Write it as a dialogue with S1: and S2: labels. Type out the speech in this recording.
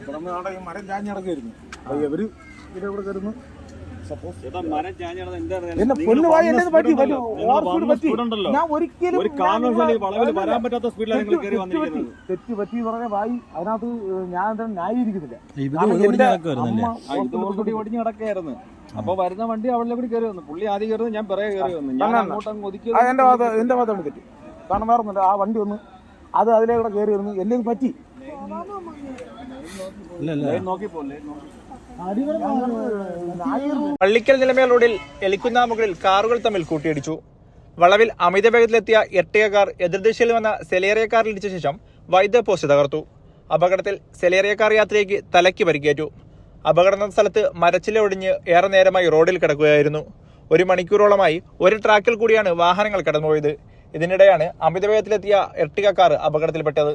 S1: ഇവിടെ നിന്ന് ഈ മരം ചാഞ്ഞടക്കായിരുന്നു അപ്പൊ ഇവർ ഇവിടെ ഇവിടെ കയറുന്നു. എന്നെ
S2: നിങ്ങൾ
S1: പൊന്നു വായി എന്നെ പറ്റി പറ്റി. ഞാൻ ഒരിക്കലും തെറ്റ് പറ്റി, പറഞ്ഞ വായി അതിനകത്ത് ഞാൻ ന്യായീകരിക്കുന്നില്ല? അമ്മ
S2: കിടക്കായിരുന്നു അപ്പൊ വരുന്ന വണ്ടി അവളിലെ കൂടി കയറി വന്നു. പുള്ളി ആദ്യം കയറി ഞാൻ പിറകെ കയറി വന്നു. ഞാൻ. അങ്ങോട്ട് അങ്ങ് ഒതുക്കി
S1: ആ എന്റെ ഭാഗത്ത് എന്റെ ഭാഗത്താണ് തെറ്റ്. കാരണം വേറെ ആ വണ്ടി ഒന്ന് അത് അതിലേ കൂടെ കയറി വരുന്നു. എന്നെ പറ്റി.
S3: പള്ളിക്കൽ നിലമേൽ റോഡിൽ എലിക്കുന്ന മുകളിൽ കാറുകൾ തമ്മിൽ കൂട്ടിയിടിച്ചു. വളവിൽ അമിത വേഗത്തിലെത്തിയ എർട്ടിക കാർ എതിർദിശയിൽ വന്ന സെലേറിയ കാറിൽ ഇടിച്ച ശേഷം വൈദ്യുത പോസ്റ്റ് തകർത്തു. അപകടത്തിൽ സെലേറിയ കാർ യാത്രയ്ക്ക് തലയ്ക്ക് പരിക്കേറ്റു. അപകട നടന്ന സ്ഥലത്ത് മരച്ചില ഒടിഞ്ഞ് ഏറെ നേരമായി റോഡിൽ കിടക്കുകയായിരുന്നു. ഒരു മണിക്കൂറോളമായി ഒരു ട്രാക്കിൽ കൂടിയാണ് വാഹനങ്ങൾ കടന്നുപോയത്. ഇതിനിടെയാണ് അമിതവേഗത്തിലെത്തിയ എർട്ടിക കാർ അപകടത്തിൽപ്പെട്ടത്.